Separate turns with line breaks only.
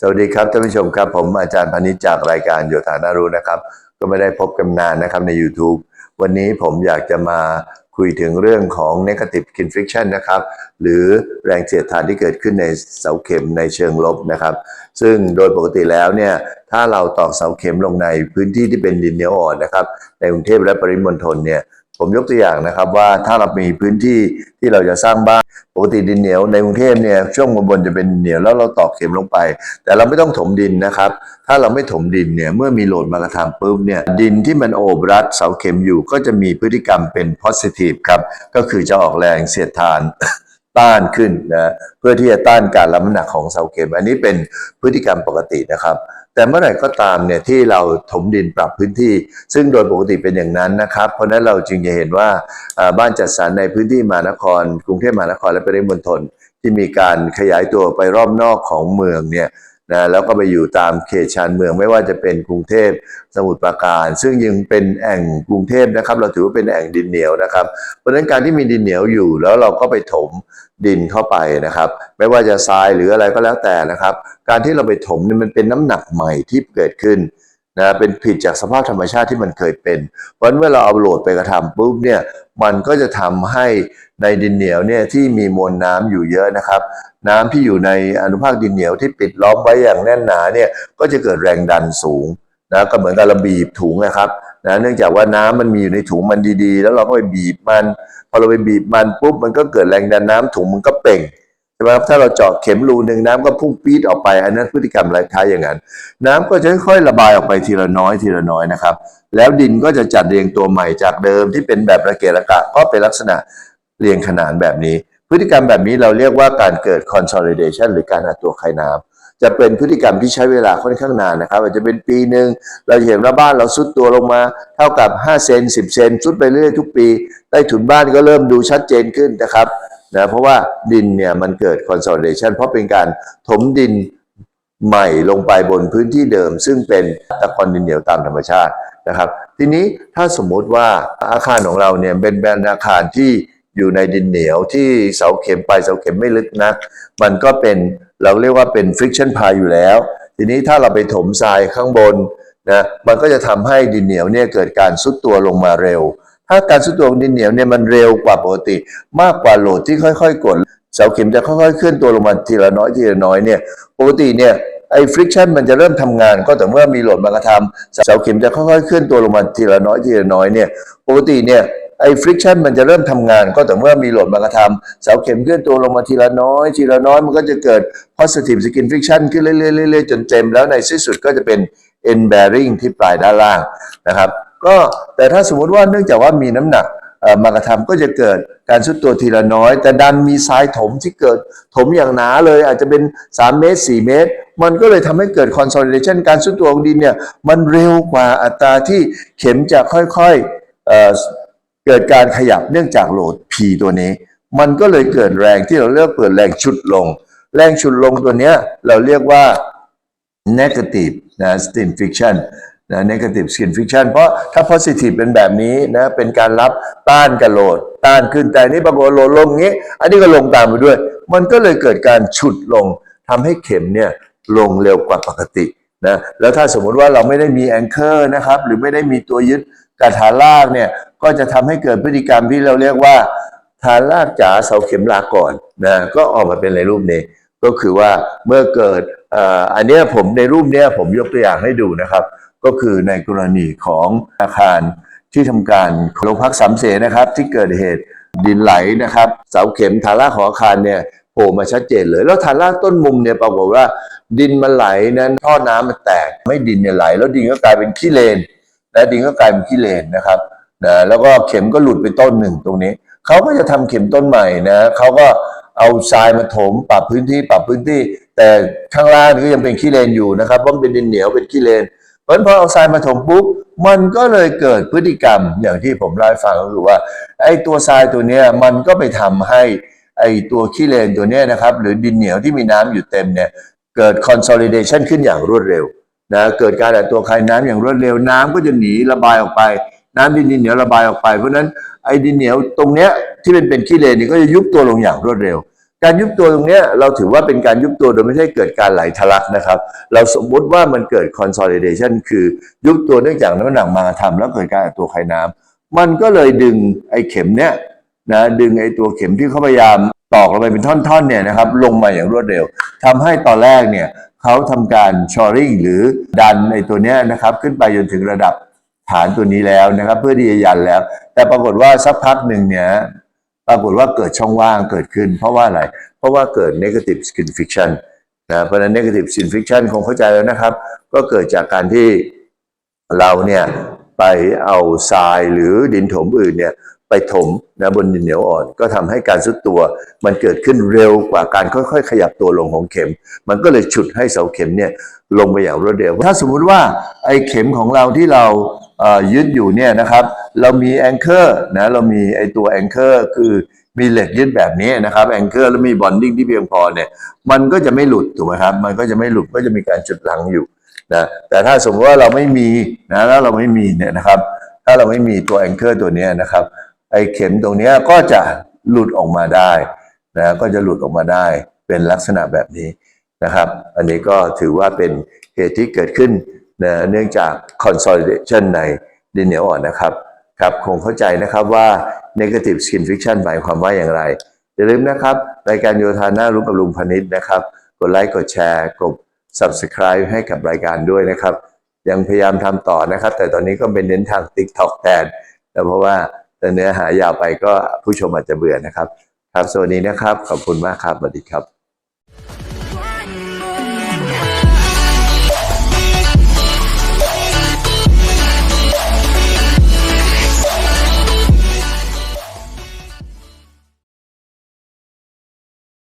สวัสดีครับท่านผู้ชมครับ ผมอาจารย์พานิชจากรายการโยธานารู้นะครับ ก็ไม่ได้พบกันนานนะครับใน YouTube วันนี้ผมอยากจะมาคุยถึงเรื่องของ negative skin friction นะครับ หรือแรงเสียดทานที่เกิดขึ้นในเสาเข็มในเชิงลบนะครับ ซึ่งโดยปกติแล้วเนี่ย ถ้าเราตอกเสาเข็มลงในพื้นที่ที่เป็นดินเหนียวอ่อนนะครับ ในกรุงเทพและปริมณฑลเนี่ย ผมยกตัวอย่างนะครับว่าถ้าเรามีพื้นที่ที่เราจะสร้างบ้านปกติดินเหนียวในกรุงเทพเนี่ยช่วงบนๆจะเป็นดินเหนียวแล้วเราตอกเข็มลงไป แต่เราไม่ต้องถมดินนะครับ ถ้าเราไม่ถมดินเนี่ยเมื่อมีโหลดมากระทำปุ๊บเนี่ยดินที่มันโอบรัดเสาเข็มอยู่ก็จะมีพฤติกรรมเป็น positive ครับก็คือจะออกแรงเสียดทานต้านขึ้นนะเพื่อที่จะต้านการรับน้ำหนักของเสาเข็ม อันนี้เป็นพฤติกรรมปกตินะครับ แต่เมื่อไหร่ก็ตามเนี่ยที่เราถมดินปรับพื้นที่ ซึ่งโดยปกติเป็นอย่างนั้นนะครับ เพราะนั้นเราจึงจะเห็นว่าอ่าบ้านจัดสรรในพื้นที่มหานคร กรุงเทพมหานครและปริมณฑลที่มีการขยายตัวไปรอบนอกของเมืองเนี่ย นะแล้วก็ไปอยู่ตามเขตชานเมืองไม่ว่าจะเป็นกรุงเทพสมุทรปราการ ซึ่งยังเป็นแอ่งกรุงเทพนะครับ เราถือว่าเป็นแอ่งดินเหนียวนะครับ เพราะฉะนั้นการที่มีดินเหนียวอยู่แล้วเราก็ไปถมดินเข้าไปนะครับ ไม่ว่าจะทรายหรืออะไรก็แล้วแต่นะครับ การที่เราไปถมเนี่ยมันเป็นน้ำหนักใหม่ที่เกิดขึ้น นะเป็นผิดจากสภาพธรรมชาติที่มันเคยเป็น เพราะฉะนั้นเมื่อเราเอาโหลดไปกระทำปุ๊บเนี่ยมันก็จะทำให้ในดินเหนียวเนี่ยที่มีมวลน้ำอยู่เยอะนะครับ น้ำที่อยู่ในอนุภาคดินเหนียวที่ปิดล้อมไว้อย่างแน่นหนาเนี่ยก็จะเกิดแรงดันสูงนะก็เหมือนกับเราบีบถุงนะครับนะเนื่องจากว่าน้ำมันมีอยู่ในถุงมันดีๆ แล้วเราก็ไปบีบมัน พอเราไปบีบมันปุ๊บมันก็เกิดแรงดันน้ำถุงมันก็เป่ง ใช่ไหมครับถ้าเราเจาะเข็มรูหนึ่งน้ำก็พุ่งปี๊ดออกไป อันนั้นพฤติกรรมคล้ายอย่างนั้น น้ำก็จะค่อยๆระบายออกไปทีละน้อยทีละน้อยนะครับ แล้วดินก็จะจัดเรียงตัวใหม่จากเดิมที่เป็นแบบระเกะระกะก็เป็นลักษณะเรียงขนานแบบนี้ พฤติกรรมแบบนี้เราเรียกว่าการเกิด consolidation หรือการอัดตัวไขน้ำจะเป็นพฤติกรรมที่ใช้เวลาค่อนข้างนานนะครับอาจจะเป็นปีหนึ่งเราเห็นว่าบ้านเราซุดตัวลงมา เท่ากับ5เซน10 เซนซุดไปเรื่อยทุกปี ใต้ถุนบ้านก็เริ่มดูชัดเจนขึ้นนะครับ นะเพราะว่าดินเนี่ยมันเกิด consolidation เพราะเป็นการถมดินใหม่ลงไปบนพื้นที่เดิม ซึ่งเป็นตะกอนดินเหนียวตามธรรมชาตินะครับ ทีนี้ถ้าสมมุติว่าอาคารของเราเนี่ยเป็นแบรนด์อาคารที่อยู่ในดินเหนียวที่เสาเข็มไปเสาเข็มไม่ลึกนัก มันก็เป็นเราเรียกว่าเป็น friction pie อยู่แล้ว ทีนี้ถ้าเราไปถมทรายข้างบนนะมันก็จะทำให้ดินเหนียวเนี่ยเกิดการซุดตัวลงมาเร็ว ถ้าการซุดตัวของดินเหนียวเนี่ยมันเร็วกว่าปกติ มากกว่าโหลดที่ค่อยๆกดเสาเข็มจะค่อยๆเคลื่อนตัวลงมาทีละน้อยทีละน้อยเนี่ยปกติเนี่ยไอ้ friction มันจะเริ่มทำงานก็แต่เมื่อมีโหลดมากระทำเสาเข็มจะค่อยๆเคลื่อนตัวลงมาทีละน้อยทีละน้อยเนี่ยปกติเนี่ยไอ้ friction มันจะเริ่มทำงานก็แต่เมื่อมีโหลดมากระทำเสาเข็มเคลื่อนตัวลงมาทีละน้อย ทีละน้อยมันก็จะเกิด positive skin friction ขึ้นเรื่อยๆจนเต็มแล้วในที่สุดก็จะเป็น end bearing ที่ปลายด้านล่างนะครับ ก็แต่ถ้าสมมติว่าเนื่องจากว่ามีน้ำหนักมากระทำก็จะเกิดการซุดตัวทีละน้อย แต่ดันมีทรายถมที่เกิดถมอย่างหนาเลยอาจจะเป็น 3 เมตร 4 เมตร มันก็เลยทำให้เกิด consolidation การซุดตัวของดินเนี่ยมันเร็วกว่าอัตราที่เข็มจะค่อยๆเเกิดการขยับเนื่องจากโหลด P ตัวนี้ มันก็เลยเกิดแรงที่เราเรียกเปิดแรงชุดลง แรงชุดลงตัวเนี้ยเราเรียกว่า negative นะ skin friction นะ negative skin friction เพราะถ้า positive เป็นแบบนี้นะเป็นการรับต้านกับโหลด ต้านขึ้นแต่นี่ปรากฏโหลดลงงี้ อันนี้ก็ลงตามไปด้วย มันก็เลยเกิดการฉุดลงทำให้เข็มเนี่ยลงเร็วกว่าปกตินะแล้วถ้าสมมุติว่าเราไม่ได้มีแองเกอร์นะครับ หรือไม่ได้มีตัวยึดกับฐานลากเนี่ยก็จะทำให้เกิดพฤติกรรมที่เราเรียกว่าฐานลากจ๋าเสาเข็มลาก่อนนะก็ออกมาเป็นในรูปนี้ ก็คือว่าเมื่อเกิดอันนี้ผมในรูปนี้ผมยกตัวอย่างให้ดูนะครับ ก็คือในกรณีของอาคารที่ทำการโรงพักสามเสนนะครับ ที่เกิดเหตุดินไหลนะครับ เสาเข็มฐานรากของอาคารเนี่ยโผล่มาชัดเจนเลย แล้วฐานรากต้นมุมเนี่ยปรากฏว่าดินมันไหลนั้นท่อน้ำมันแตกไม่ดินเนี่ยไหล แล้วดินก็กลายเป็นขี้เลนนะดินก็กลายเป็นขี้เลนนะครับนะแล้วก็เข็มก็หลุดไปต้นหนึ่งตรงนี้เขาก็จะทำเข็มต้นใหม่นะเขาก็ เอาทรายมาถมปรับพื้นที่ปรับพื้นที่ แต่ข้างล่างก็ยังเป็นขี้เลนอยู่นะครับเพราะเป็นดินเหนียวเป็นขี้เลนเพราะนั้นพอเอาทรายมาถมปุ๊บมันก็เลยเกิดพฤติกรรมอย่างที่ผมเล่าให้ฟังก็คือว่าไอ้ตัวทรายตัวเนี้ยมันก็ไปทำให้ไอ้ตัวขี้เลนตัวเนี้ยนะครับหรือดินเหนียวที่มีน้ำอยู่เต็มเนี่ยเกิด consolidation ขึ้นอย่างรวดเร็วนะเกิดการอัดตัวคายน้ำอย่างรวดเร็วน้ำก็จะหนีระบายออกไป น้ำดินดินเหนียวระบายออกไป เพราะฉะนั้นไอ้ดินเหนียวตรงเนี้ย ที่เป็นเป็นขี้เลนนี่ก็จะยุบตัวลงอย่างรวดเร็ว การยุบตัวตรงนี้เราถือว่าเป็นการยุบตัวโดยไม่ใช่เกิดการไหลทะลักนะครับ เราสมมติว่ามันเกิด consolidation คือยุบตัวเนื่องจากน้ำหนักมาทำแล้วเกิดการตัวไขน้ำมันก็เลยดึงไอ้เข็มเนี้ยนะดึงไอ้ตัวเข็มที่เขาพยายามตอกลงไปเป็นท่อนๆเนี่ยนะครับลงมาอย่างรวดเร็วทำให้ตอนแรกเนี่ยเขาทำการ shoring หรือดันไอ้ตัวเนี้ยนะครับขึ้นไปจนถึงระดับฐานตัวนี้แล้วนะครับ เพื่อที่จะยันแล้ว แต่ปรากฏว่าสักพักหนึ่งเนี่ย ปรากฏว่าเกิดช่องว่างเกิดขึ้น เพราะว่าอะไร เพราะว่าเกิด negative skin friction นะเพราะนั้น negative skin friction คงเข้าใจแล้วนะครับ ก็เกิดจากการที่เราเนี่ยไปเอาทรายหรือดินถมอื่นเนี่ยไปถมนะบนดินเหนียวอ่อน ก็ทำให้การซุดตัว มันเกิดขึ้นเร็วกว่าการค่อยๆ ขยับตัวลงของเข็ม มันก็เลยฉุดให้เสาเข็มเนี่ยลงไปอย่างรวดเร็ว ถ้าสมมุติว่าไอ้เข็มของเราที่เรา ยึดอยู่เนี่ยนะครับ เรามีแองเกอร์นะเรามีไอตัวแองเกอร์คือมีเหล็กยึดแบบนี้นะครับแองเกอร์แล้วมีบอนดิ้งที่เพียงพอเนี่ยมันก็จะไม่หลุดถูกไหมครับ มันก็จะไม่หลุดก็จะมีการจุดหลังอยู่นะแต่ถ้าสมมติว่าเราไม่มีนะแล้วเราไม่มีเนี่ยนะครับ ถ้าเราไม่มีตัวแองเกอร์ตัวนี้นะครับไอเข็มตรงนี้ก็จะหลุดออกมาได้นะก็จะหลุดออกมาได้เป็นลักษณะแบบนี้นะครับ อันนี้ก็ถือว่าเป็นเหตุที่เกิดขึ้น นะเนื่องจาก consolidation ในดินเหนียวอ่อนนะครับครับคงเข้าใจนะครับว่า negative skin friction หมายความว่าอย่างไร อย่าลืมนะครับ รายการโยธาหน้ารู้กับลุงพนิษนะครับ กดไลค์กดแชร์กด subscribe ให้กับรายการด้วยนะครับ ยังพยายามทำต่อนะครับ แต่ตอนนี้ก็เป็นเน้นทาง TikTok แทนแต่เพราะว่าแต่เนื้อหายาวไปก็ผู้ชมอาจจะเบื่อนะครับ ครับสวัสดีนะครับ ขอบคุณมากครับสวัสดีครับ